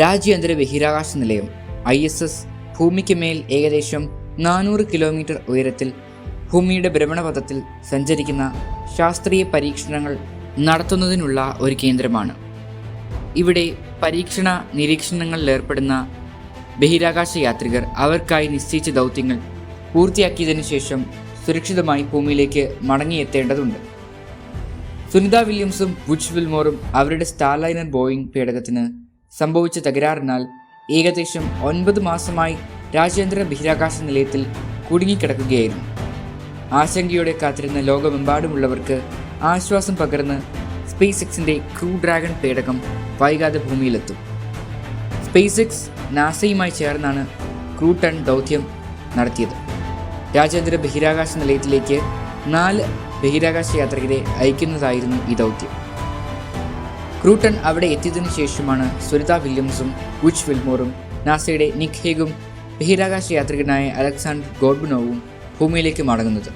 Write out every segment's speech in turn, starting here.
രാജ്യാന്തര ബഹിരാകാശ നിലയം ഐ എസ് എസ് ഭൂമിക്ക് മേൽ ഏകദേശം നാനൂറ് കിലോമീറ്റർ ഉയരത്തിൽ ഭൂമിയുടെ ഭ്രമണപഥത്തിൽ സഞ്ചരിക്കുന്ന ശാസ്ത്രീയ പരീക്ഷണങ്ങൾ നടത്തുന്നതിനുള്ള ഒരു കേന്ദ്രമാണ്. ഇവിടെ പരീക്ഷണ നിരീക്ഷണങ്ങളിൽ ഏർപ്പെടുന്ന ബഹിരാകാശ യാത്രികർ അവർക്കായി നിശ്ചയിച്ച ദൗത്യങ്ങൾ പൂർത്തിയാക്കിയതിനു ശേഷം സുരക്ഷിതമായി ഭൂമിയിലേക്ക് മടങ്ങിയെത്തേണ്ടതുണ്ട്. സുനിത വില്യംസും വുഡ്സ് വിൽമോറും അവരുടെ സ്റ്റാർലൈനർ ബോയിങ് പേടകത്തിന് സംഭവിച്ച തകരാറിനാൽ ഏകദേശം ഒൻപത് മാസമായി രാജ്യാന്തര ബഹിരാകാശ നിലയത്തിൽ കുടുങ്ങിക്കിടക്കുകയായിരുന്നു. ആശങ്കയോടെ കാത്തിരുന്ന ലോകമെമ്പാടുമുള്ളവർക്ക് ആശ്വാസം പകർന്ന് സ്പേസ് എക്സിന്റെ ക്രൂ ഡ്രാഗൺ പേടകം വൈകാതെ ഭൂമിയിലെത്തും. സ്പേസ് എക്സ് നാസയുമായി ചേർന്നാണ് ക്രൂ ടൺ ദൗത്യം നടത്തിയത്. രാജ്യാന്തര ബഹിരാകാശ നിലയത്തിലേക്ക് നാല് ബഹിരാകാശ യാത്രികരെ അയക്കുന്നതായിരുന്നു ഈ ദൗത്യം. ക്രൂട്ടൺ അവിടെ എത്തിയതിനു ശേഷമാണ് സുരിത വില്യംസും ഉച്ച് വിൽമോറും നാസയുടെ നിക് ഹേഗും ബഹിരാകാശ യാത്രികനായ അലക്സാണ്ടർ ഗോർബിനോവും ഭൂമിയിലേക്ക് മടങ്ങുന്നത്.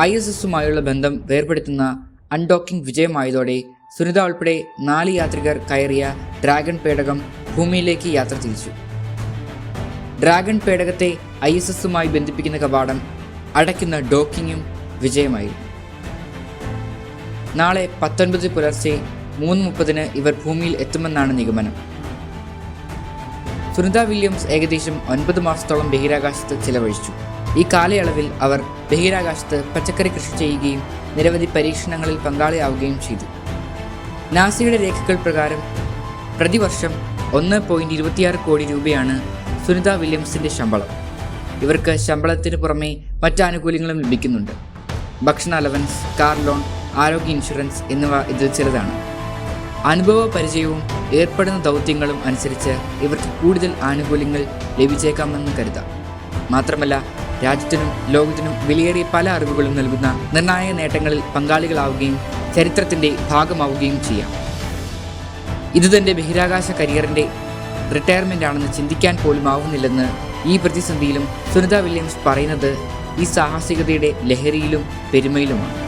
ഐ എസ് എസുമായുള്ള ബന്ധം വേർപെടുത്തുന്ന അൺഡോക്കിംഗ് വിജയമായതോടെ സുനിത ഉൾപ്പെടെ നാല് യാത്രികർ കയറിയ ഡ്രാഗൺ പേടകം ഭൂമിയിലേക്ക് യാത്ര തിരിച്ചു. ഡ്രാഗൺ പേടകത്തെ ഐ എസ് എസുമായി ബന്ധിപ്പിക്കുന്ന കവാടം അടയ്ക്കുന്ന ഡോക്കിങ്ങും വിജയമായിരുന്നു. നാളെ പത്തൊൻപത് പുലർച്ചെ മൂന്ന് മുപ്പതിന് ഇവർ ഭൂമിയിൽ എത്തുമെന്നാണ് നിഗമനം. സുനിത വില്യംസ് ഏകദേശം ഒൻപത് മാസത്തോളം ബഹിരാകാശത്ത് ചിലവഴിച്ചു. ഈ കാലയളവിൽ അവർ ബഹിരാകാശത്ത് പച്ചക്കറി കൃഷി ചെയ്യുകയും നിരവധി പരീക്ഷണങ്ങളിൽ പങ്കാളിയാവുകയും ചെയ്തു. നാസയുടെ രേഖകൾ പ്രകാരം പ്രതിവർഷം ഒന്ന് പോയിന്റ് ഇരുപത്തിയാറ് കോടി രൂപയാണ് സുനിത വില്യംസിന്റെ ശമ്പളം. ഇവർക്ക് ശമ്പളത്തിന് പുറമെ മറ്റ് ആനുകൂല്യങ്ങളും ലഭിക്കുന്നുണ്ട്. ഭക്ഷണ അലവൻസ് കാർ ലോൺ ആരോഗ്യ ഇൻഷുറൻസ് എന്നിവ ഇതിൽ ചിലതാണ് അനുഭവ പരിചയവും ഏർപ്പെടുന്ന ദൗത്യങ്ങളും അനുസരിച്ച് ഇവർക്ക് കൂടുതൽ ആനുകൂല്യങ്ങൾ ലഭിച്ചേക്കാമെന്ന് കരുതാം. മാത്രമല്ല രാജ്യത്തിനും ലോകത്തിനും വിലയേറിയ പല അറിവുകളും നൽകുന്ന നിർണായക നേട്ടങ്ങളിൽ പങ്കാളികളാവുകയും ചരിത്രത്തിന്റെ ഭാഗമാവുകയും ചെയ്യാം. ഇത് തന്റെ ബഹിരാകാശ കരിയറിന്റെ റിട്ടയർമെന്റ് ആണെന്ന് ചിന്തിക്കാൻ പോലും ആവുന്നില്ലെന്ന് ഈ പ്രതിസന്ധിയിലും സുനിത വില്യംസ് പറയുന്നത് ഈ സാഹസികതയുടെ ലഹരിയിലും പെരുമയിലുമാണ്.